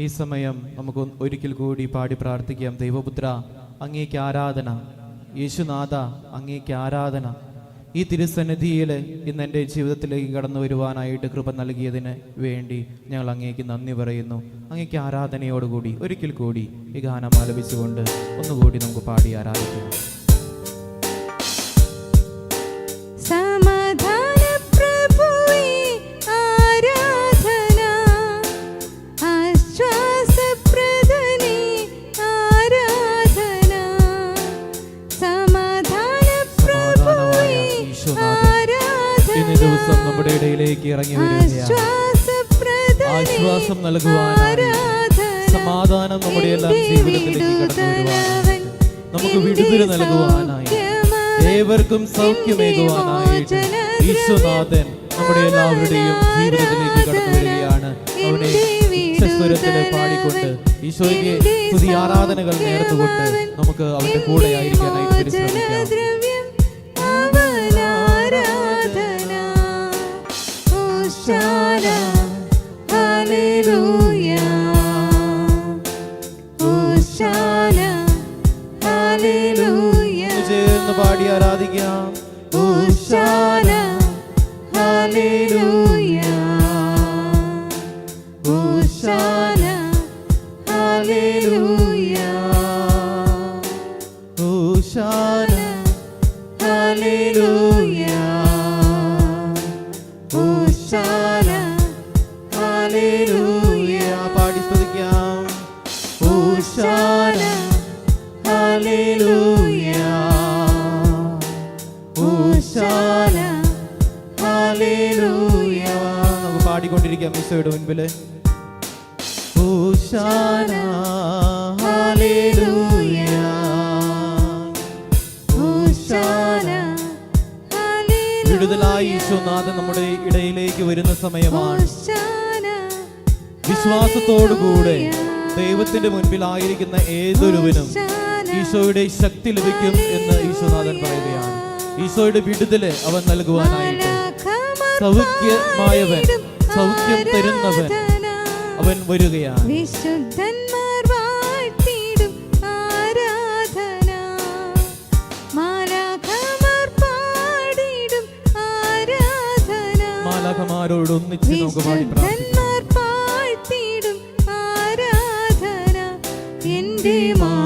ഈ സമയം നമുക്ക് ഒരിക്കൽ കൂടി പാടി പ്രാർത്ഥിക്കാം. ദൈവപുത്ര അങ്ങേക്ക് ആരാധന. യേശുനാഥ അങ്ങേക്ക് ആരാധന. ഈ തിരുസന്നിധിയിൽ ഇന്ന് എന്റെ ജീവിതത്തിലേക്ക് കടന്നു വരുവാനായിട്ട് കൃപ നൽകിയതിന് വേണ്ടി ഞങ്ങൾ അങ്ങേക്ക് നന്ദി പറയുന്നു. അങ്ങേക്ക് ആരാധനയോടുകൂടി ഒരിക്കൽ കൂടി ഈ ഗാനം ആലപിച്ചുകൊണ്ട് ഒന്നുകൂടി നമുക്ക് പാടി ആരാധിക്കാം. സൗഖ്യമേകുവാനായിട്ട് ഈശ്വനാഥൻ നമ്മുടെ എല്ലാവരുടെയും ജീവിതത്തിലേക്ക് കടന്നു വരികയാണ് അവനെ പാടിക്കൊണ്ട് ഈശോയ്ക്ക് പുതിയ ആരാധനകൾ നേർന്നുകൊണ്ട് നമുക്ക് അവന്റെ കൂടെ ആയിരിക്കാനായിട്ട് ശ്രമിക്കാം ആരാധിക്കാം. ഉഷാ വിടുതലായി ഈശോനാഥൻ നമ്മുടെ ഇടയിലേക്ക് വരുന്ന സമയമാണ്. വിശ്വാസത്തോടുകൂടെ ദൈവത്തിന്റെ മുൻപിൽ ആയിരിക്കുന്ന ഏതൊരുവനും ഈശോയുടെ ശക്തി ലഭിക്കും എന്ന് ഈശോനാഥൻ പറയുകയാണ്. ഈശോയുടെ വിടുതൽ അവൻ നൽകുവാനായിട്ട്. സൗഖ്യമായവൻ സൗഖ്യം തരുന്നവൻ അവൻ വരികയാണ്. മാലാഖമാരോട് ഒന്നിച്ച് നമുക്ക് പാടി പ്രാർത്ഥിക്കാം. ആരാധന. എന്റെ മാർഗവൻ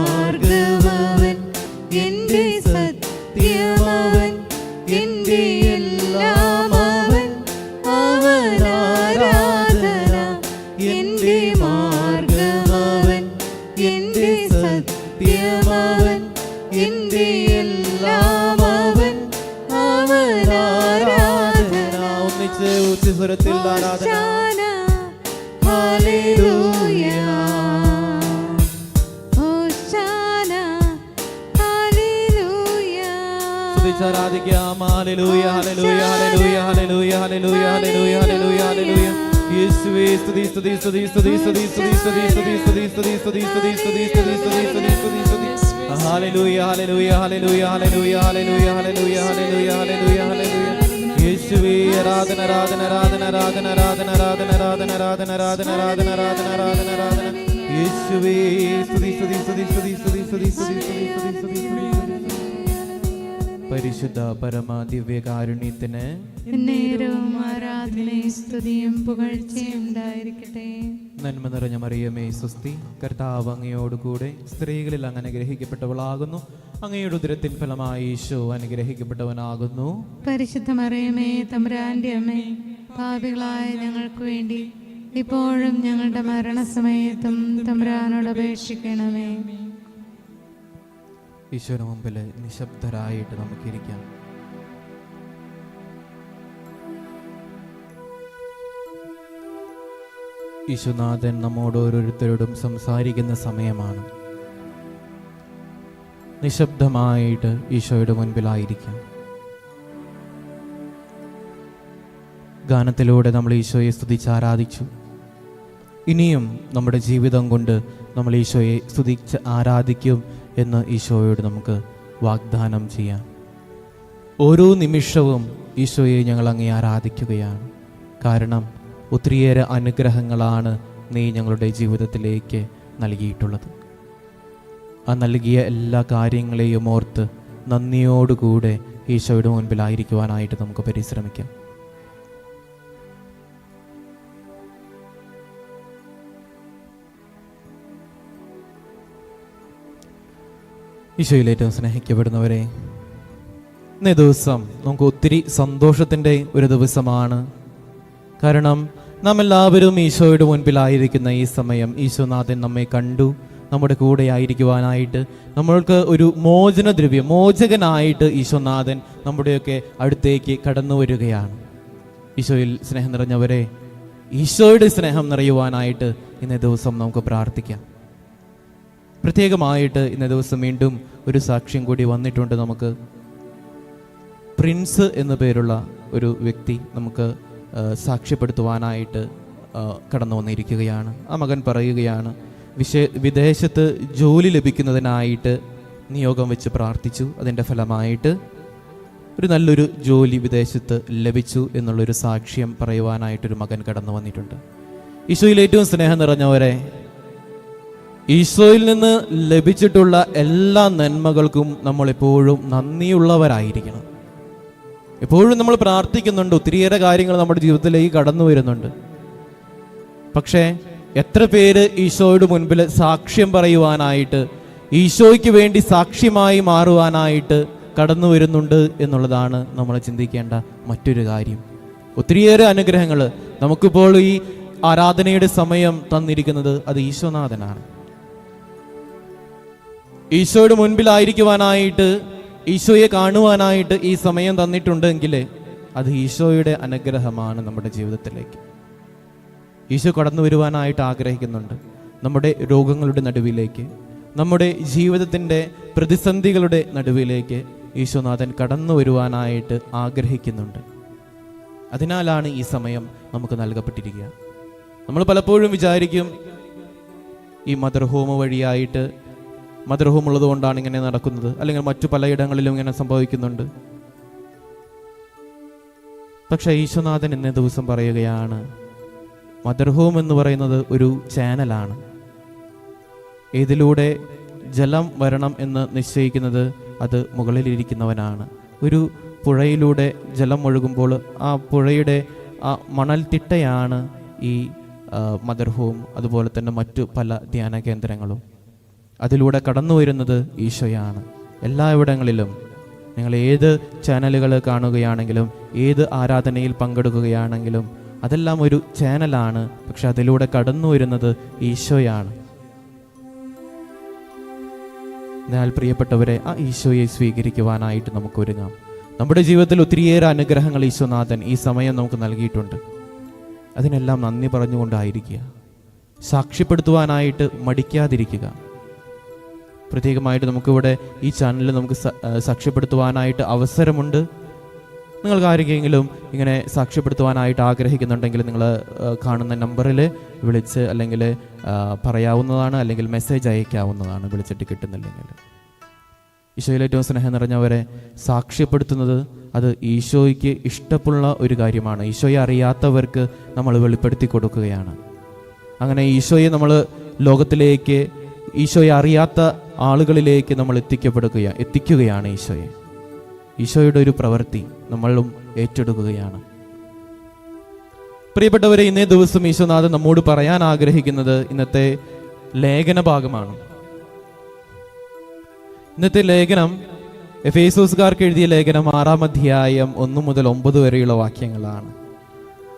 hallelujah hallelujah hallelujah hallelujah hallelujah യേശുവേ ആരാധന ആരാധന ആരാധന ആരാധന ആരാധന ആരാധന ആരാധന ആരാധന ആരാധന ആരാധന ആരാധന ആരാധന ആരാധന യേശുവേ സ്തുതി സ്തുതി സ്തുതി സ്തുതി സ്തുതി സ്തുതി സ്തുതി സ്തുതി സ്തുതി സ്തുതി പരിശുദ്ധ പരമ ദിവ്യകാരുണ്യത്തിന് നേരവും ആരാധനയും സ്തുതിയും പുകഴ്ചയും ഉണ്ടായിരിക്കട്ടെ. നന്മ നിറഞ്ഞ മറിയമേ സ്വസ്തി. കർത്താവ് അങ്ങയോടുകൂടെ സ്ത്രീകളിൽ അങ്ങ് അനുഗ്രഹിക്കപ്പെട്ടവളാകുന്നു അങ്ങയുടെ ഉദരത്തിൻ ഫലമായി ഈശോ അനുഗ്രഹിക്കപ്പെട്ടവനാകുന്നു പരിശുദ്ധ മറിയമേ തമ്പുരാന്റെ അമ്മേ പാപികളായ ഞങ്ങൾക്ക് വേണ്ടി ഇപ്പോഴും ഞങ്ങളുടെ മരണസമയത്തും തമ്പുരാനോട് അപേക്ഷിക്കണമേ. ഈശോന് മുമ്പിൽ നിശബ്ദരായിട്ട് നമുക്കിരിക്കാം. ഈശോനാഥൻ നമ്മോട് ഓരോരുത്തരോടും സംസാരിക്കുന്ന സമയമാണ്. നിശബ്ദമായിട്ട് ഈശോയുടെ മുൻപിലായിരിക്കാം. ഗാനത്തിലൂടെ നമ്മൾ ഈശോയെ സ്തുതിച്ച് ആരാധിച്ചു. ഇനിയും നമ്മുടെ ജീവിതം കൊണ്ട് നമ്മൾ ഈശോയെ സ്തുതിച്ച് ആരാധിക്കും എന്ന് ഈശോയോട് നമുക്ക് വാഗ്ദാനം ചെയ്യാം. ഓരോ നിമിഷവും ഈശോയെ ഞങ്ങൾ അങ്ങേ ആരാധിക്കുകയാണ്. കാരണം ഒത്തിരിയേറെ അനുഗ്രഹങ്ങളാണ് നീ ഞങ്ങളുടെ ജീവിതത്തിലേക്ക് നൽകിയിട്ടുള്ളത്. ആ നൽകിയ എല്ലാ കാര്യങ്ങളെയും ഓർത്ത് നന്ദിയോടുകൂടെ ഈശോയുടെ മുൻപിലായിരിക്കുവാനായിട്ട് നമുക്ക് പരിശ്രമിക്കാം. ഈശോയിൽ ഏറ്റവും സ്നേഹിക്കപ്പെടുന്നവരെ ഇന്നേ ദിവസം നമുക്ക് ഒത്തിരി സന്തോഷത്തിന്റെ ഒരു ദിവസമാണ്. കാരണം നാം എല്ലാവരും ഈശോയുടെ മുൻപിലായിരിക്കുന്ന ഈ സമയം ഈശോനാഥൻ നമ്മെ കണ്ടു നമ്മുടെ കൂടെ ആയിരിക്കുവാനായിട്ട് നമ്മൾക്ക് ഒരു മോചന മോചനദ്രവ്യം മോചകനായിട്ട് ഈശോനാഥൻ നമ്മുടെയൊക്കെ അടുത്തേക്ക് കടന്നു വരികയാണ്. ഈശോയിൽ സ്നേഹം നിറഞ്ഞവരെ ഈശോയുടെ സ്നേഹം നിറയുവാനായിട്ട് ഇന്നേ ദിവസം നമുക്ക് പ്രാർത്ഥിക്കാം. പ്രത്യേകമായിട്ട് ഇന്ന ദിവസം വീണ്ടും ഒരു സാക്ഷ്യം കൂടി വന്നിട്ടുണ്ട് നമുക്ക്. പ്രിൻസ് എന്ന പേരുള്ള ഒരു വ്യക്തി നമുക്ക് സാക്ഷ്യപ്പെടുത്തുവാനായിട്ട് കടന്നു വന്നിരിക്കുകയാണ്. ആ മകൻ പറയുകയാണ് വിശേ വിദേശത്ത് ജോലി ലഭിക്കുന്നതിനായിട്ട് നിയോഗം വെച്ച് പ്രാർത്ഥിച്ചു. അതിന്റെ ഫലമായിട്ട് ഒരു നല്ലൊരു ജോലി വിദേശത്ത് ലഭിച്ചു എന്നുള്ളൊരു സാക്ഷ്യം പറയുവാനായിട്ടൊരു മകൻ കടന്നു വന്നിട്ടുണ്ട്. ഈശോയിൽ ഏറ്റവും സ്നേഹം നിറഞ്ഞവരെ ഈശോയിൽ നിന്ന് ലഭിച്ചിട്ടുള്ള എല്ലാ നന്മകൾക്കും നമ്മൾ എപ്പോഴും നന്ദിയുള്ളവരായിരിക്കണം. എപ്പോഴും നമ്മൾ പ്രാർത്ഥിക്കുന്നുണ്ട് ഒത്തിരിയേറെ കാര്യങ്ങൾ നമ്മുടെ ജീവിതത്തിലേക്ക് കടന്നു വരുന്നുണ്ട്. പക്ഷേ എത്ര പേര് ഈശോയുടെ മുൻപിൽ സാക്ഷ്യം പറയുവാനായിട്ട് ഈശോയ്ക്ക് വേണ്ടി സാക്ഷ്യമായി മാറുവാനായിട്ട് കടന്നു വരുന്നുണ്ട് എന്നുള്ളതാണ് നമ്മൾ ചിന്തിക്കേണ്ട മറ്റൊരു കാര്യം. ഒത്തിരിയേറെ അനുഗ്രഹങ്ങൾ നമുക്കിപ്പോൾ ഈ ആരാധനയുടെ സമയം തന്നിരിക്കുന്നത് അത് ഈശോനാഥനാണ്. ഈശോയുടെ മുൻപിലായിരിക്കുവാനായിട്ട് ഈശോയെ കാണുവാനായിട്ട് ഈ സമയം തന്നിട്ടുണ്ടെങ്കിൽ അത് ഈശോയുടെ അനുഗ്രഹമാണ് നമ്മുടെ ജീവിതത്തിലേക്ക്. ഈശോ കടന്നു വരുവാനായിട്ട് ആഗ്രഹിക്കുന്നുണ്ട് നമ്മുടെ രോഗങ്ങളുടെ നടുവിലേക്ക് നമ്മുടെ ജീവിതത്തിന്റെ പ്രതിസന്ധികളുടെ നടുവിലേക്ക് ഈശോനാഥൻ കടന്നു വരുവാനായിട്ട് ആഗ്രഹിക്കുന്നുണ്ട്. അതിനാലാണ് ഈ സമയം നമുക്ക് നൽകപ്പെട്ടിരിക്കുക. നമ്മൾ പലപ്പോഴും വിചാരിക്കും ഈ മദർ ഹോം വഴിയായിട്ട് ഹോം കൊണ്ടാണ് ഇങ്ങനെ നടക്കുന്നത്. അല്ലെങ്കിൽ മറ്റു പലയിടങ്ങളിലും ഇങ്ങനെ സംഭവിക്കുന്നുണ്ട്. പക്ഷെ ഈശ്വനാഥൻ ഇന്നേ ദിവസം പറയുകയാണ് മദർഹോം എന്ന് പറയുന്നത് ഒരു ചാനലാണ്. ഇതിലൂടെ ജലം വരണം എന്ന് നിശ്ചയിക്കുന്നത് അത് മുകളിലിരിക്കുന്നവനാണ്. ഒരു പുഴയിലൂടെ ജലം ഒഴുകുമ്പോൾ ആ പുഴയുടെ ആ മണൽത്തിട്ടയാണ് ഈ മദർഹോം അതുപോലെ തന്നെ മറ്റു പല ധ്യാന കേന്ദ്രങ്ങളും അതിലൂടെ കടന്നു വരുന്നത് ഈശോയാണ്. എല്ലായിടങ്ങളിലും നിങ്ങൾ ഏത് ചാനലുകൾ കാണുകയാണെങ്കിലും ഏത് ആരാധനയിൽ പങ്കെടുക്കുകയാണെങ്കിലും അതെല്ലാം ഒരു ചാനലാണ് പക്ഷെ അതിലൂടെ കടന്നു വരുന്നത് ഈശോയാണ്. എന്നാൽ പ്രിയപ്പെട്ടവരെ ആ ഈശോയെ സ്വീകരിക്കുവാനായിട്ട് നമുക്ക് ഒരുങ്ങാം നമ്മുടെ ജീവിതത്തിൽ ഒത്തിരിയേറെ അനുഗ്രഹങ്ങൾ ഈശോനാഥൻ ഈ സമയം നമുക്ക് നൽകിയിട്ടുണ്ട്. അതിനെല്ലാം നന്ദി പറഞ്ഞുകൊണ്ടായിരിക്കുക. സാക്ഷ്യപ്പെടുത്തുവാനായിട്ട് മടിക്കാതിരിക്കുക. പ്രത്യേകമായിട്ട് നമുക്കിവിടെ ഈ ചാനലിൽ നമുക്ക് സാക്ഷ്യപ്പെടുത്തുവാനായിട്ട് അവസരമുണ്ട്. നിങ്ങൾക്ക് ആരെങ്കിലും ഇങ്ങനെ സാക്ഷ്യപ്പെടുത്തുവാനായിട്ട് ആഗ്രഹിക്കുന്നുണ്ടെങ്കിൽ നിങ്ങൾ കാണുന്ന നമ്പറിൽ വിളിച്ച് അല്ലെങ്കിൽ പറയാവുന്നതാണ് അല്ലെങ്കിൽ മെസ്സേജ് അയക്കാവുന്നതാണ് വിളിച്ചിട്ട് കിട്ടുന്നില്ലെങ്കിൽ. ഈശോയിൽ ഏറ്റവും സ്നേഹം നിറഞ്ഞവരെ സാക്ഷ്യപ്പെടുത്തുന്നത് അത് ഈശോയ്ക്ക് ഇഷ്ടമുള്ള ഒരു കാര്യമാണ്. ഈശോയെ അറിയാത്തവർക്ക് നമ്മൾ വെളിപ്പെടുത്തി കൊടുക്കുകയാണ്. അങ്ങനെ ഈശോയെ നമ്മൾ ലോകത്തിലേക്ക് ഈശോയെ അറിയാത്ത ആളുകളിലേക്ക് നമ്മൾ എത്തിക്കപ്പെടുകയാണ് എത്തിക്കുകയാണ് ഈശോയെ. ഈശോയുടെ ഒരു പ്രവൃത്തി നമ്മളും ഏറ്റെടുക്കുകയാണ്. പ്രിയപ്പെട്ടവരെ ഇന്നേ ദിവസം ഈശോനാഥൻ നമ്മോട് പറയാൻ ആഗ്രഹിക്കുന്നത് ഇന്നത്തെ ലേഖന ഭാഗമാണ്. ഇന്നത്തെ ലേഖനം എഫേസോസുകാർക്ക് എഴുതിയ ലേഖനം ആറാം അധ്യായം ഒന്ന് മുതൽ ഒമ്പത് വരെയുള്ള വാക്യങ്ങളാണ്.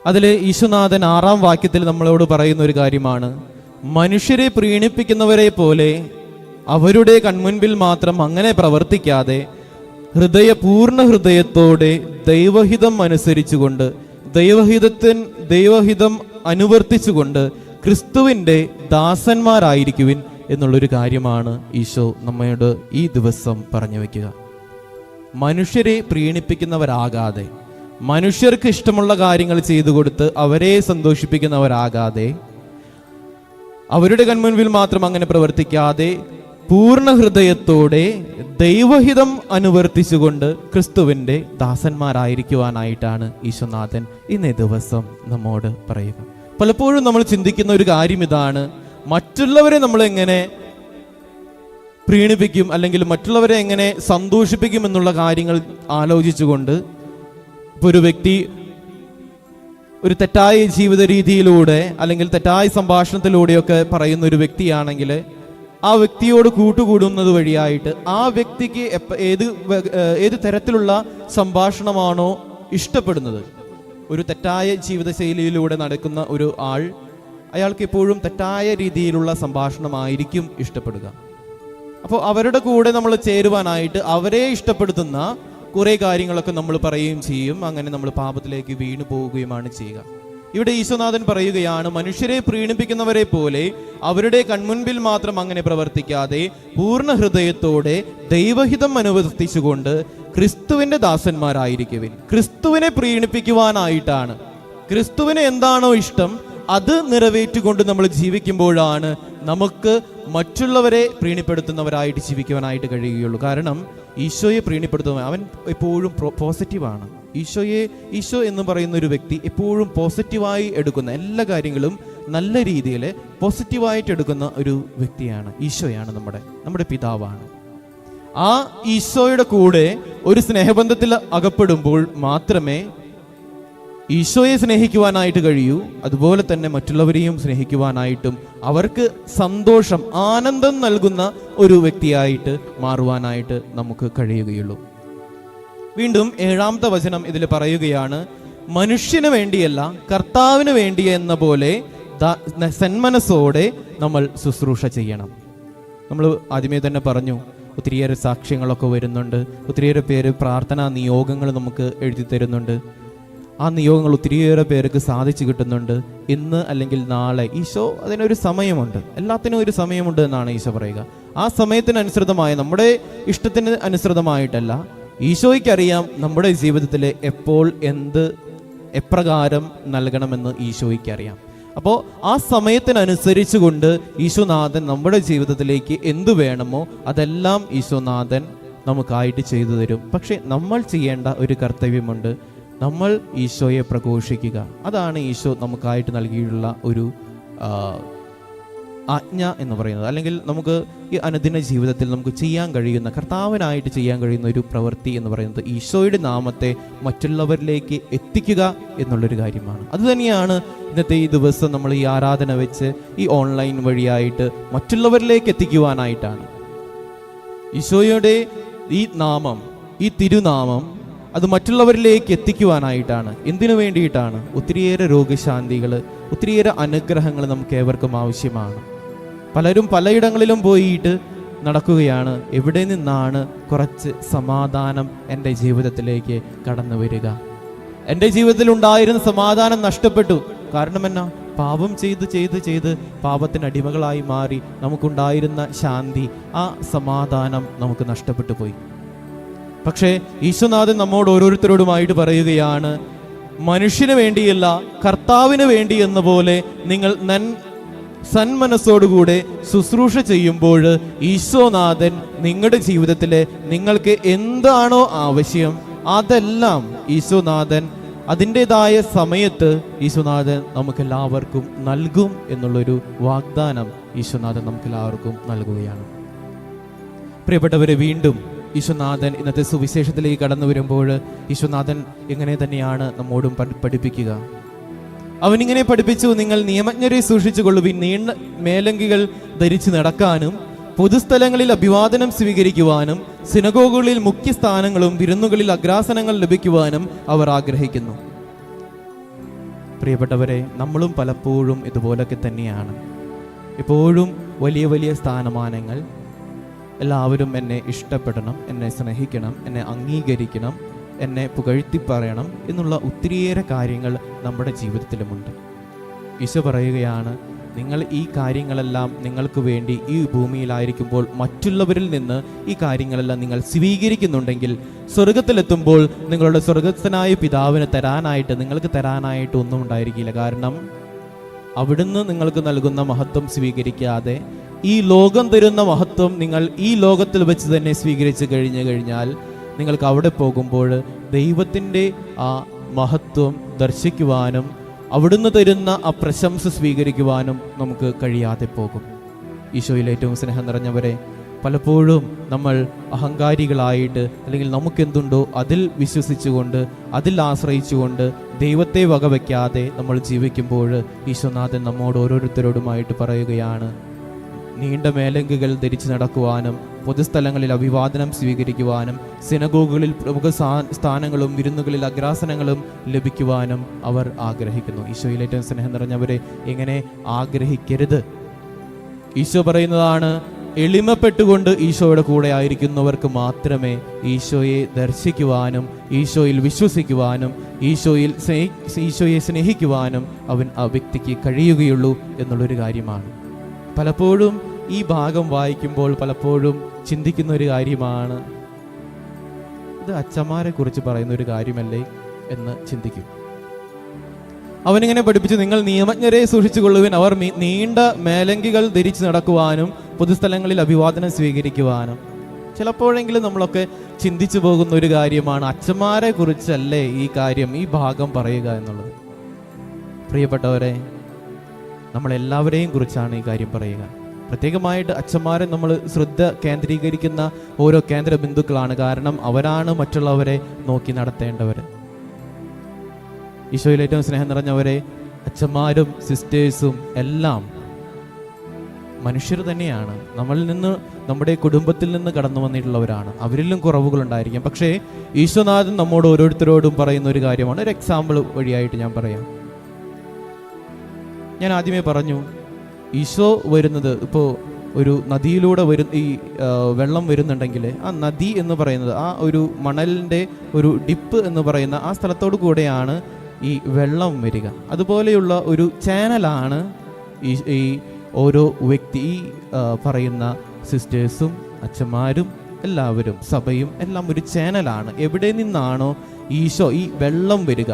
അതിൽ ഈശുനാഥൻ ആറാം വാക്യത്തിൽ നമ്മളോട് പറയുന്ന ഒരു കാര്യമാണ് മനുഷ്യരെ പ്രീണിപ്പിക്കുന്നവരെ പോലെ അവരുടെ കൺമുൻപിൽ മാത്രം അങ്ങനെ പ്രവർത്തിക്കാതെ ഹൃദയപൂർണ ഹൃദയത്തോടെ ദൈവഹിതം അനുസരിച്ചുകൊണ്ട് ദൈവഹിതത്തിൻ ദൈവഹിതം അനുവർത്തിച്ചുകൊണ്ട് ക്രിസ്തുവിന്റെ ദാസന്മാരായിരിക്കുവിൻ എന്നുള്ളൊരു കാര്യമാണ് ഈശോ നമ്മയോട് ഈ ദിവസം പറഞ്ഞു വയ്ക്കുക. മനുഷ്യരെ പ്രീണിപ്പിക്കുന്നവരാകാതെ മനുഷ്യർക്ക് ഇഷ്ടമുള്ള കാര്യങ്ങൾ ചെയ്തു കൊടുത്ത് അവരെ സന്തോഷിപ്പിക്കുന്നവരാകാതെ അവരുടെ കൺമുൻപിൽ മാത്രം അങ്ങനെ പ്രവർത്തിക്കാതെ പൂർണ ഹൃദയത്തോടെ ദൈവഹിതം അനുവർത്തിച്ചുകൊണ്ട് ക്രിസ്തുവിന്റെ ദാസന്മാരായിരിക്കുവാനായിട്ടാണ് ഈശ്വനാഥൻ ഇന്നേ ദിവസം നമ്മോട് പറയുക. പലപ്പോഴും നമ്മൾ ചിന്തിക്കുന്ന ഒരു കാര്യം ഇതാണ്. മറ്റുള്ളവരെ നമ്മൾ എങ്ങനെ പ്രീണിപ്പിക്കും അല്ലെങ്കിൽ മറ്റുള്ളവരെ എങ്ങനെ സന്തോഷിപ്പിക്കും എന്നുള്ള കാര്യങ്ങൾ ആലോചിച്ചുകൊണ്ട് ഇപ്പോൾ ഒരു വ്യക്തി ഒരു തെറ്റായ ജീവിത രീതിയിലൂടെ അല്ലെങ്കിൽ തെറ്റായ സംഭാഷണത്തിലൂടെയൊക്കെ പറയുന്ന ഒരു വ്യക്തിയാണെങ്കിൽ ആ വ്യക്തിയോട് കൂട്ടുകൂടുന്നത് വഴിയായിട്ട് ആ വ്യക്തിക്ക് ഏത് ഏത് തരത്തിലുള്ള സംഭാഷണമാണോ ഇഷ്ടപ്പെടുന്നത്. ഒരു തെറ്റായ ജീവിതശൈലിയിലൂടെ നടക്കുന്ന ഒരു ആൾ അയാൾക്ക് എപ്പോഴും തെറ്റായ രീതിയിലുള്ള സംഭാഷണമായിരിക്കും ഇഷ്ടപ്പെടുക. അപ്പോൾ അവരുടെ കൂടെ നമ്മൾ ചേരുവാനായിട്ട് അവരെ ഇഷ്ടപ്പെടുത്തുന്ന കുറേ കാര്യങ്ങളൊക്കെ നമ്മൾ പറയുകയും ചെയ്യും. അങ്ങനെ നമ്മൾ പാപത്തിലേക്ക് വീണു പോവുകയുമാണ് ചെയ്യുക. ഇവിടെ ഈശ്വനാഥൻ പറയുകയാണ് മനുഷ്യരെ പ്രീണിപ്പിക്കുന്നവരെ പോലെ അവരുടെ കൺമുൻപിൽ മാത്രം അങ്ങനെ പ്രവർത്തിക്കാതെ പൂർണ ഹൃദയത്തോടെ ദൈവഹിതം അനുവർത്തിച്ചുകൊണ്ട് ക്രിസ്തുവിന്റെ ദാസന്മാരായിരിക്കുവിൻ. ക്രിസ്തുവിനെ പ്രീണിപ്പിക്കുവാനായിട്ടാണ്. ക്രിസ്തുവിന് എന്താണോ ഇഷ്ടം അത് നിറവേറ്റുകൊണ്ട് നമ്മൾ ജീവിക്കുമ്പോഴാണ് നമുക്ക് മറ്റുള്ളവരെ പ്രീണിപ്പെടുത്തുന്നവരായിട്ട് ജീവിക്കുവാനായിട്ട് കഴിയുകയുള്ളൂ. കാരണം ഈശോയെ പ്രീണിപ്പെടുത്തുന്നവൻ അവൻ എപ്പോഴും പോസിറ്റീവാണ് ഈശോയെ ഈശോ എന്ന് പറയുന്ന ഒരു വ്യക്തി എപ്പോഴും പോസിറ്റീവായി എടുക്കുന്ന എല്ലാ കാര്യങ്ങളും നല്ല രീതിയിൽ പോസിറ്റീവായിട്ട് എടുക്കുന്ന ഒരു വ്യക്തിയാണ് ഈശോയാണ് നമ്മുടെ നമ്മുടെ പിതാവാണ്. ആ ഈശോയുടെ കൂടെ ഒരു സ്നേഹബന്ധത്തിൽ അകപ്പെടുമ്പോൾ മാത്രമേ ഈശോയെ സ്നേഹിക്കുവാനായിട്ട് കഴിയൂ അതുപോലെ തന്നെ മറ്റുള്ളവരെയും സ്നേഹിക്കുവാനായിട്ടും അവർക്ക് സന്തോഷം ആനന്ദം നൽകുന്ന ഒരു വ്യക്തിയായിട്ട് മാറുവാനായിട്ട് നമുക്ക് കഴിയുകയുള്ളൂ. വീണ്ടും ഏഴാമത്തെ വചനം ഇതിൽ പറയുകയാണ് മനുഷ്യന് വേണ്ടിയല്ല കർത്താവിന് വേണ്ടി എന്ന പോലെ സന്മനസ്സോടെ നമ്മൾ ശുശ്രൂഷ ചെയ്യണം. നമ്മൾ ആദ്യമേ തന്നെ പറഞ്ഞു ഒത്തിരിയേറെ സാക്ഷ്യങ്ങളൊക്കെ വരുന്നുണ്ട് ഒത്തിരിയേറെ പേര് പ്രാർത്ഥനാ നിയോഗങ്ങൾ നമുക്ക് എഴുതി തരുന്നുണ്ട്. ആ നിയോഗങ്ങൾ ഒത്തിരിയേറെ പേർക്ക് സാധിച്ചു കിട്ടുന്നുണ്ട്. ഇന്ന് അല്ലെങ്കിൽ നാളെ ഈശോ അതിനൊരു സമയമുണ്ട്. എല്ലാത്തിനും ഒരു സമയമുണ്ട് എന്നാണ് ഈശോ പറയുക. ആ സമയത്തിനനുസൃതമായ നമ്മുടെ ഇഷ്ടത്തിന് അനുസൃതമായിട്ടല്ല ഈശോയ്ക്കറിയാം നമ്മുടെ ജീവിതത്തിൽ എപ്പോൾ എന്ത് എപ്രകാരം നൽകണമെന്ന് ഈശോയ്ക്കറിയാം. അപ്പോൾ ആ സമയത്തിനനുസരിച്ച് കൊണ്ട് ഈശോനാഥൻ നമ്മുടെ ജീവിതത്തിലേക്ക് എന്തു വേണമോ അതെല്ലാം ഈശോനാഥൻ നമുക്കായിട്ട് ചെയ്തു തരും. പക്ഷെ നമ്മൾ ചെയ്യേണ്ട ഒരു കർത്തവ്യമുണ്ട്. നമ്മൾ ഈശോയെ പ്രഘോഷിക്കുക. അതാണ് ഈശോ നമുക്കായിട്ട് നൽകിയിട്ടുള്ള ഒരു ആജ്ഞ എന്ന് പറയുന്നത്. അല്ലെങ്കിൽ നമുക്ക് ഈ അനുദിന ജീവിതത്തിൽ നമുക്ക് ചെയ്യാൻ കഴിയുന്ന കർത്താവിനായിട്ട് ചെയ്യാൻ കഴിയുന്ന ഒരു പ്രവൃത്തി എന്ന് പറയുന്നത് ഈശോയുടെ നാമത്തെ മറ്റുള്ളവരിലേക്ക് എത്തിക്കുക എന്നുള്ളൊരു കാര്യമാണ്. അതുതന്നെയാണ് ഇന്നത്തെ ഈ ദിവസം നമ്മൾ ഈ ആരാധന വെച്ച് ഈ ഓൺലൈൻ വഴിയായിട്ട് മറ്റുള്ളവരിലേക്ക് എത്തിക്കുവാനായിട്ടാണ്. ഈശോയുടെ ഈ നാമം ഈ തിരുനാമം അത് മറ്റുള്ളവരിലേക്ക് എത്തിക്കുവാനായിട്ടാണ്. എന്തിനു വേണ്ടിയിട്ടാണ്? ഒത്തിരിയേറെ രോഗശാന്തികൾ ഒത്തിരിയേറെ അനുഗ്രഹങ്ങൾ നമുക്ക് ഏവർക്കും ആവശ്യമാണ്. പലരും പലയിടങ്ങളിലും പോയിട്ട് നടക്കുകയാണ്. എവിടെ നിന്നാണ് കുറച്ച് സമാധാനം എന്റെ ജീവിതത്തിലേക്ക് കടന്നു വരിക? എന്റെ ജീവിതത്തിൽ ഉണ്ടായിരുന്ന സമാധാനം നഷ്ടപ്പെട്ടു. കാരണം എന്നാ? പാപം ചെയ്ത് ചെയ്ത് ചെയ്ത് പാപത്തിന് അടിമകളായി മാറി നമുക്കുണ്ടായിരുന്ന ശാന്തി ആ സമാധാനം നമുക്ക് നഷ്ടപ്പെട്ടു പോയി. പക്ഷേ ഈശ്വനാഥൻ നമ്മോട് ഓരോരുത്തരോടുമായിട്ട് പറയുകയാണ് മനുഷ്യന് വേണ്ടിയല്ല കർത്താവിന് വേണ്ടി എന്ന പോലെ നിങ്ങൾ നൻ സന്മനസ്സോടുകൂടെ ശുശ്രൂഷ ചെയ്യുമ്പോൾ ഈശോനാഥൻ നിങ്ങളുടെ ജീവിതത്തിൽ നിങ്ങൾക്ക് എന്താണോ ആവശ്യം അതെല്ലാം ഈശോനാഥൻ അതിന്റെതായ സമയത്ത് ഈശോനാഥൻ നമുക്കെല്ലാവർക്കും നൽകും എന്നുള്ളൊരു വാഗ്ദാനം ഈശോനാഥൻ നമുക്കെല്ലാവർക്കും നൽകുകയാണ്. പ്രിയപ്പെട്ടവരെ വീണ്ടും ഈശ്വനാഥൻ ഇന്നത്തെ സുവിശേഷത്തിലേക്ക് കടന്നു വരുമ്പോൾ ഈശ്വനാഥൻ എങ്ങനെ തന്നെയാണ് നമ്മോടും പഠിപ്പിക്കുക? അവനിങ്ങനെ പഠിപ്പിച്ചു നിങ്ങൾ നിയമജ്ഞരെ സൂക്ഷിച്ചുകൊള്ളുവിൻ. നീണ്ട മേലങ്കികൾ ധരിച്ചു നടക്കാനും പൊതുസ്ഥലങ്ങളിൽ അഭിവാദനം സ്വീകരിക്കുവാനും സിനഗോഗുകളിൽ മുഖ്യ സ്ഥാനങ്ങളും വിരുന്നുകളിൽ അഗ്രാസനങ്ങൾ ലഭിക്കുവാനും അവർ ആഗ്രഹിക്കുന്നു. പ്രിയപ്പെട്ടവരെ നമ്മളും പലപ്പോഴും ഇതുപോലൊക്കെ തന്നെയാണ്. എപ്പോഴും വലിയ വലിയ സ്ഥാനമാനങ്ങൾ. എല്ലാവരും എന്നെ ഇഷ്ടപ്പെടണം എന്നെ സ്നേഹിക്കണം എന്നെ അംഗീകരിക്കണം. എന്നെ പുകഴ്ത്തി പറയണം എന്നുള്ള ഒത്തിരിയേറെ കാര്യങ്ങൾ നമ്മുടെ ജീവിതത്തിലുമുണ്ട്. ഈശോ പറയുകയാണ് നിങ്ങൾ ഈ കാര്യങ്ങളെല്ലാം നിങ്ങൾക്ക് വേണ്ടി ഈ ഭൂമിയിലായിരിക്കുമ്പോൾ മറ്റുള്ളവരിൽ നിന്ന് ഈ കാര്യങ്ങളെല്ലാം നിങ്ങൾ സ്വീകരിക്കുന്നുണ്ടെങ്കിൽ സ്വർഗത്തിലെത്തുമ്പോൾ നിങ്ങളുടെ സ്വർഗസ്ഥനായ പിതാവിന് തരാനായിട്ട് നിങ്ങൾക്ക് തരാനായിട്ട് ഒന്നും ഉണ്ടായിരിക്കില്ല. കാരണം അവിടുന്ന് നിങ്ങൾക്ക് നൽകുന്ന മഹത്വം സ്വീകരിക്കാതെ ഈ ലോകം തരുന്ന മഹത്വം നിങ്ങൾ ഈ ലോകത്തിൽ വെച്ച് തന്നെ സ്വീകരിച്ചു കഴിഞ്ഞു കഴിഞ്ഞാൽ നിങ്ങൾക്ക് അവിടെ പോകുമ്പോൾ ദൈവത്തിന്റെ ആ മഹത്വം ദർശിക്കുവാനും അവിടുന്ന് തരുന്ന ആ പ്രശംസ സ്വീകരിക്കുവാനും നമുക്ക് കഴിയാതെ പോകും. ഈശോയിൽ ഏറ്റവും സ്നേഹം നിറഞ്ഞവരെ പലപ്പോഴും നമ്മൾ അഹങ്കാരികളായിട്ട് അല്ലെങ്കിൽ നമുക്കെന്തുണ്ടോ അതിൽ വിശ്വസിച്ചുകൊണ്ട് അതിൽ ആശ്രയിച്ചുകൊണ്ട് ദൈവത്തെ വകവയ്ക്കാതെ നമ്മൾ ജീവിക്കുമ്പോൾ ഈശോനാഥൻ നമ്മോട് ഓരോരുത്തരോടുമായിട്ട് പറയുകയാണ് നീണ്ട മേലങ്കുകൾ ധരിച്ചു നടക്കുവാനും പൊതുസ്ഥലങ്ങളിൽ അഭിവാദനം സ്വീകരിക്കുവാനും സിനഗോഗുകളിൽ പ്രമുഖ സ്ഥാനങ്ങളും വിരുന്നുകളിൽ അഗ്രാസനങ്ങളും ലഭിക്കുവാനും അവർ ആഗ്രഹിക്കുന്നു. ഈശോയിൽ ഏറ്റവും സ്നേഹം നിറഞ്ഞവരെ എങ്ങനെ ആഗ്രഹിക്കരുത്? ഈശോ പറയുന്നതാണ് എളിമപ്പെട്ടുകൊണ്ട് ഈശോയുടെ കൂടെ ആയിരിക്കുന്നവർക്ക് മാത്രമേ ഈശോയെ ദർശിക്കുവാനും ഈശോയിൽ വിശ്വസിക്കുവാനും ഈശോയിൽ സ്നേഹി ഈശോയെ സ്നേഹിക്കുവാനും അവൻ ആ വ്യക്തിക്ക് കഴിയുകയുള്ളൂ എന്നുള്ളൊരു കാര്യമാണ്. പലപ്പോഴും ഈ ഭാഗം വായിക്കുമ്പോൾ പലപ്പോഴും ചിന്തിക്കുന്ന ഒരു കാര്യമാണ്. ഇത് അച്ഛന്മാരെ കുറിച്ച് പറയുന്ന ഒരു കാര്യമല്ലേ എന്ന് ചിന്തിക്കും. അവനിങ്ങനെ പഠിപ്പിച്ചു നിങ്ങൾ നിയമജ്ഞരെ സൂക്ഷിച്ചുകൊള്ളുവിൻ. അവർ നീണ്ട മേലങ്കികൾ ധരിച്ച് നടക്കുവാനും പൊതുസ്ഥലങ്ങളിൽ അഭിവാദനം സ്വീകരിക്കുവാനും. ചിലപ്പോഴെങ്കിലും നമ്മളൊക്കെ ചിന്തിച്ചു പോകുന്ന ഒരു കാര്യമാണ് അച്ഛന്മാരെ കുറിച്ചല്ലേ ഈ കാര്യം ഈ ഭാഗം പറയുക എന്നുള്ളത്. പ്രിയപ്പെട്ടവരെ നമ്മളെല്ലാവരെയും കുറിച്ചാണ് ഈ കാര്യം പറയുക. പ്രത്യേകമായിട്ട് അച്ഛന്മാരെ നമ്മൾ ശ്രദ്ധ കേന്ദ്രീകരിക്കുന്ന ഓരോ കേന്ദ്ര ബിന്ദുക്കളാണ്. കാരണം അവരാണ് മറ്റുള്ളവരെ നോക്കി നടത്തേണ്ടവർ ഈശോയിൽ ഏറ്റവും സ്നേഹം നിറഞ്ഞവരെ അച്ഛന്മാരും സിസ്റ്റേഴ്സും എല്ലാം മനുഷ്യർ തന്നെയാണ്. നമ്മളിൽ നിന്ന് നമ്മുടെ കുടുംബത്തിൽ നിന്ന് കടന്നു വന്നിട്ടുള്ളവരാണ്. അവരിലും കുറവുകൾ ഉണ്ടായിരിക്കും പക്ഷേ ഈശോനാഥൻ നമ്മോട് ഓരോരുത്തരോടും പറയുന്ന ഒരു കാര്യമാണ്. ഒരു എക്സാമ്പിൾ വഴിയായിട്ട് ഞാൻ പറയാം. ഞാൻ ആദ്യമേ പറഞ്ഞു ഈശോ വരുന്നത് ഇപ്പോൾ ഒരു നദിയിലൂടെ വരു ഈ വെള്ളം വരുന്നുണ്ടെങ്കിൽ ആ നദി എന്ന് പറയുന്നത് ആ ഒരു മണലിന്റെ ഒരു ഡിപ്പ് എന്ന് പറയുന്ന ആ സ്ഥലത്തോടു കൂടെയാണ് ഈ വെള്ളം വരിക. അതുപോലെയുള്ള ഒരു ചാനലാണ് ഈ ഈ ഓരോ വ്യക്തി ഈ പറയുന്ന സിസ്റ്റേഴ്സും അച്ഛന്മാരും എല്ലാവരും സഭയും എല്ലാം ഒരു ചാനലാണ്. എവിടെ നിന്നാണോ ഈശോ ഈ വെള്ളം വരിക?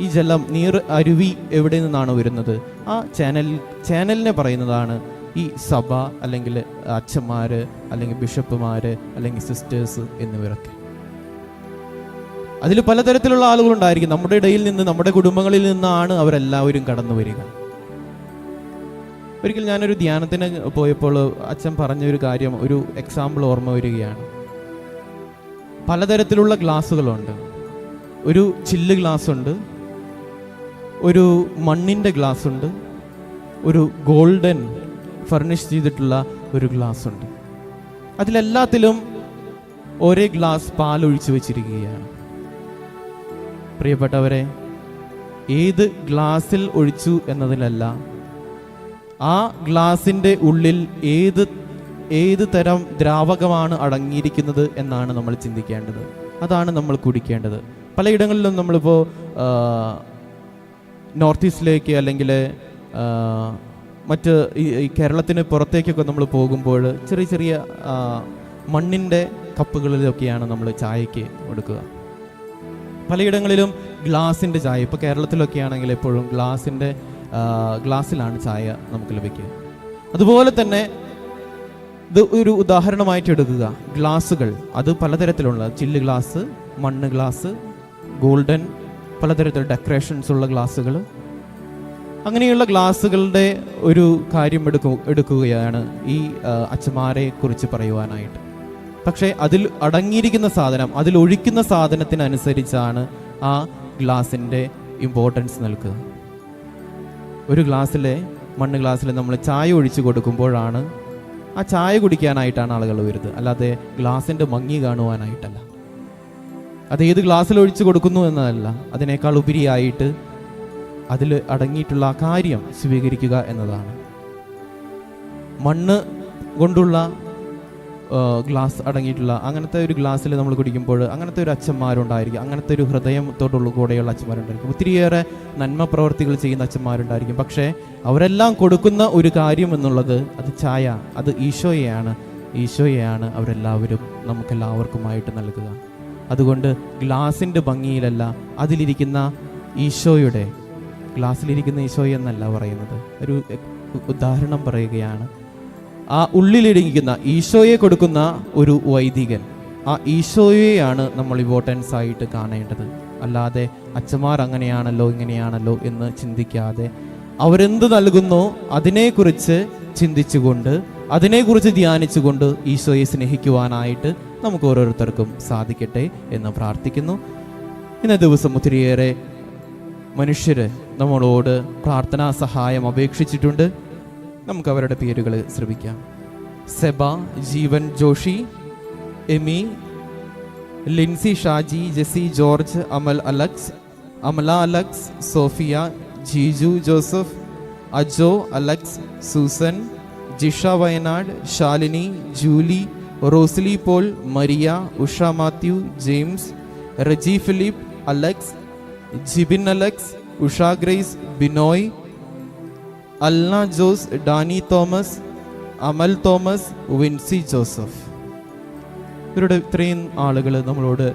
ഈ ജലം നീർ അരുവി എവിടെ നിന്നാണോ വരുന്നത്? ആ ചാനൽ ചാനലിനെ പറയുന്നതാണ് ഈ സഭ അല്ലെങ്കിൽ അച്ഛന്മാർ അല്ലെങ്കിൽ ബിഷപ്പുമാർ അല്ലെങ്കിൽ സിസ്റ്റേഴ്സ് എന്നിവരൊക്കെ. അതിൽ പലതരത്തിലുള്ള ആളുകളുണ്ടായിരിക്കും. നമ്മുടെ ഇടയിൽ നിന്ന് നമ്മുടെ കുടുംബങ്ങളിൽ നിന്നാണ് അവരെല്ലാവരും കടന്നു വരിക. ഒരിക്കൽ ഞാനൊരു ധ്യാനത്തിന് പോയപ്പോൾ അച്ഛൻ പറഞ്ഞൊരു കാര്യം ഒരു എക്സാമ്പിൾ ഓർമ്മ വരികയാണ്. പലതരത്തിലുള്ള ഗ്ലാസ്സുകളുണ്ട്. ഒരു ചില്ല് ഗ്ലാസ് ഉണ്ട് ഒരു മണ്ണിന്റെ ഗ്ലാസ് ഉണ്ട് ഒരു ഗോൾഡൻ ഫർണിഷ് ചെയ്തിട്ടുള്ള ഒരു ഗ്ലാസ് ഉണ്ട് അതിലെല്ലാത്തിലും ഒരേ ഗ്ലാസ് പാൽ ഒഴിച്ചു വെച്ചിരിക്കുകയാണ്. പ്രിയപ്പെട്ടവരെ ഏത് ഗ്ലാസ്സിൽ ഒഴിച്ചു എന്നതിലല്ല ആ ഗ്ലാസിന്റെ ഉള്ളിൽ ഏത് ഏത് തരം ദ്രാവകമാണ് അടങ്ങിയിരിക്കുന്നത് എന്നാണ് നമ്മൾ ചിന്തിക്കേണ്ടത്. അതാണ് നമ്മൾ കുടിക്കേണ്ടത്. പലയിടങ്ങളിലും നമ്മളിപ്പോൾ നോർത്ത് ഈസ്റ്റിലേക്ക് അല്ലെങ്കിൽ മറ്റ് ഈ കേരളത്തിന് പുറത്തേക്കൊക്കെ നമ്മൾ പോകുമ്പോൾ ചെറിയ ചെറിയ മണ്ണിന്റെ കപ്പുകളിലൊക്കെയാണ് നമ്മൾ ചായക്ക് കൊടുക്കുക. പലയിടങ്ങളിലും ഗ്ലാസിന്റെ ചായ ഇപ്പോൾ കേരളത്തിലൊക്കെ ആണെങ്കിൽ എപ്പോഴും ഗ്ലാസിന്റെ ഗ്ലാസ്സിലാണ് ചായ നമുക്ക് ലഭിക്കുക. അതുപോലെ തന്നെ ഇത് ഒരു ഉദാഹരണമായിട്ട് എടുക്കുക. ഗ്ലാസുകൾ അത് പലതരത്തിലുള്ള ചില്ല് ഗ്ലാസ് മണ്ണ് ഗ്ലാസ് ഗോൾഡൻ പലതരത്തിലുള്ള ഡെക്കറേഷൻസ് ഉള്ള ഗ്ലാസ്സുകൾ അങ്ങനെയുള്ള ഗ്ലാസ്സുകളുടെ ഒരു കാര്യം എടുക്കു എടുക്കുകയാണ് ഈ അച്ഛമാരെ കുറിച്ച് പറയുവാനായിട്ട്. പക്ഷേ അതിൽ അടങ്ങിയിരിക്കുന്ന സാധനം അതിൽ ഒഴിക്കുന്ന സാധനത്തിനനുസരിച്ചാണ് ആ ഗ്ലാസിന്റെ ഇമ്പോർട്ടൻസ് നൽകുക. ഒരു ഗ്ലാസ്സിലെ മണ്ണ് ഗ്ലാസ്സിൽ നമ്മൾ ചായ ഒഴിച്ചു കൊടുക്കുമ്പോഴാണ് ആ ചായ കുടിക്കാനായിട്ടാണ് ആളുകൾ വരുന്നത്. അല്ലാതെ ഗ്ലാസിന്റെ മങ്ങി കാണുവാനായിട്ടല്ല. അത് ഏത് ഗ്ലാസ്സിൽ ഒഴിച്ചു കൊടുക്കുന്നു എന്നതല്ല. അതിനേക്കാൾ ഉപരിയായിട്ട് അതിൽ അടങ്ങിയിട്ടുള്ള ആ കാര്യം സ്വീകരിക്കുക എന്നതാണ്. മണ്ണ് കൊണ്ടുള്ള ഗ്ലാസ് അടങ്ങിയിട്ടുള്ള അങ്ങനത്തെ ഒരു ഗ്ലാസ്സിൽ നമ്മൾ കുടിക്കുമ്പോൾ അങ്ങനത്തെ ഒരു അച്ഛന്മാരുണ്ടായിരിക്കും. അങ്ങനത്തെ ഒരു ഹൃദയത്തോടുള്ള കൂടെയുള്ള അച്ഛന്മാരുണ്ടായിരിക്കും. ഒത്തിരിയേറെ നന്മ പ്രവർത്തികൾ ചെയ്യുന്ന അച്ഛന്മാരുണ്ടായിരിക്കും. പക്ഷേ അവരെല്ലാം കൊടുക്കുന്ന ഒരു കാര്യം എന്നുള്ളത് അത് ചായ അത് ഈശോയെയാണ്. ഈശോയെയാണ് അവരെല്ലാവരും നമുക്കെല്ലാവർക്കുമായിട്ട് നൽകുക. അതുകൊണ്ട് ഗ്ലാസിന്റെ ഭംഗിയിലല്ല അതിലിരിക്കുന്ന ഈശോയുടെ ഗ്ലാസ്സിലിരിക്കുന്ന ഈശോ എന്നല്ല പറയുന്നത്. ഒരു ഉദാഹരണം പറയുകയാണ്. ആ ഉള്ളിലിരിക്കുന്ന ഈശോയെ കൊടുക്കുന്ന ഒരു വൈദികൻ ആ ഈശോയെയാണ് നമ്മൾ ഇമ്പോർട്ടൻസ് ആയിട്ട് കാണേണ്ടത്. അല്ലാതെ അച്ഛന്മാർ അങ്ങനെയാണല്ലോ ഇങ്ങനെയാണല്ലോ എന്ന് ചിന്തിക്കാതെ അവരെന്ത് നൽകുന്നോ അതിനെക്കുറിച്ച് ചിന്തിച്ചുകൊണ്ട് അതിനെക്കുറിച്ച് ധ്യാനിച്ചുകൊണ്ട് ഈശോയെ സ്നേഹിക്കുവാനായിട്ട് നമുക്ക് ഓരോരുത്തർക്കും സാധിക്കട്ടെ എന്ന് പ്രാർത്ഥിക്കുന്നു. ഇന്ന ദിവസം ഒത്തിരിയേറെ മനുഷ്യർ നമ്മളോട് പ്രാർത്ഥനാ സഹായം അപേക്ഷിച്ചിട്ടുണ്ട്. നമുക്ക് അവരുടെ പേരുകൾ ശ്രമിക്കാം Seba Jeevan Joshi Emy Lincy Shaji Jessy George Amal Alex Amala Alex Sophia Jiju Joseph Ajo Alex Susan Jisha Wayanad Shalini Julie Rosly Paul Maria Usha Mathew James Reji Philip Alex Jibin Alex Usha Grace Binoy Alna Jose Dani Thomas Amal Thomas Vincy Joseph. ഇവരുടെ ഇത്രയും ആളുകൾ നമ്മളോട്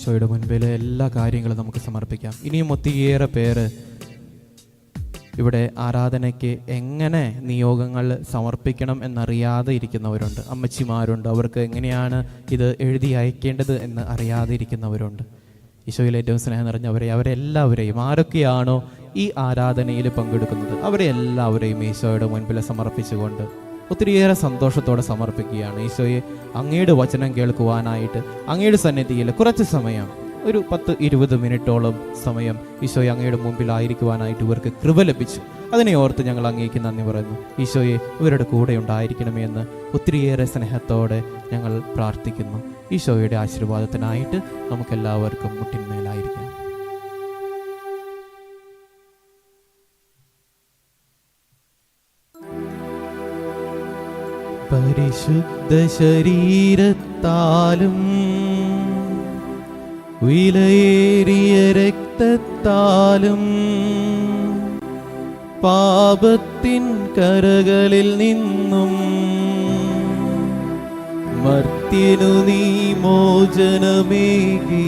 ഈശോയുടെ മുൻപിൽ എല്ലാ കാര്യങ്ങളും നമുക്ക് സമർപ്പിക്കാം. ഇനിയും ഒത്തിരിയേറെ പേര് ഇവിടെ ആരാധനയ്ക്ക് എങ്ങനെ നിയോഗങ്ങൾ സമർപ്പിക്കണം എന്നറിയാതെ ഇരിക്കുന്നവരുണ്ട്. അമ്മച്ചിമാരുണ്ട്. അവർക്ക് എങ്ങനെയാണ് ഇത് എഴുതി അയക്കേണ്ടത് എന്ന് അറിയാതെ ഇരിക്കുന്നവരുണ്ട്. ഈശോയിൽ ഏറ്റവും സ്നേഹം നിറഞ്ഞവരെ അവരെല്ലാവരെയും ആരൊക്കെയാണോ ഈ ആരാധനയിൽ പങ്കെടുക്കുന്നത് അവരെല്ലാവരെയും ഈശോയുടെ മുൻപിൽ സമർപ്പിച്ചുകൊണ്ട് ഒത്തിരിയേറെ സന്തോഷത്തോടെ സമർപ്പിക്കുകയാണ്. ഈശോയെ അങ്ങയുടെ വചനം കേൾക്കുവാനായിട്ട് അങ്ങയുടെ സന്നിധിയിൽ കുറച്ച് സമയം ഒരു പത്ത് ഇരുപത് മിനിറ്റോളം സമയം ഈശോയെ അങ്ങയുടെ മുമ്പിലായിരിക്കുവാനായിട്ട് ഇവർക്ക് കൃപ ലഭിച്ചു. അതിനെ ഓർത്ത് ഞങ്ങൾ അങ്ങേക്ക് നന്ദി പറയുന്നു. ഈശോയെ ഇവരുടെ കൂടെ ഉണ്ടായിരിക്കണമേ എന്ന് ഒത്തിരിയേറെ സ്നേഹത്തോടെ ഞങ്ങൾ പ്രാർത്ഥിക്കുന്നു. ഈശോയുടെ ആശീർവാദത്തിനായിട്ട് നമുക്കെല്ലാവർക്കും മുട്ടിന്മേലായിരിക്കാം പരിശുദ്ധ ശരീരത്താലും വിലയേറിയ രക്തത്താലും പാപത്തിൻ കരകളിൽ നിന്നും മർത്യനു നീ മോചനമേകി.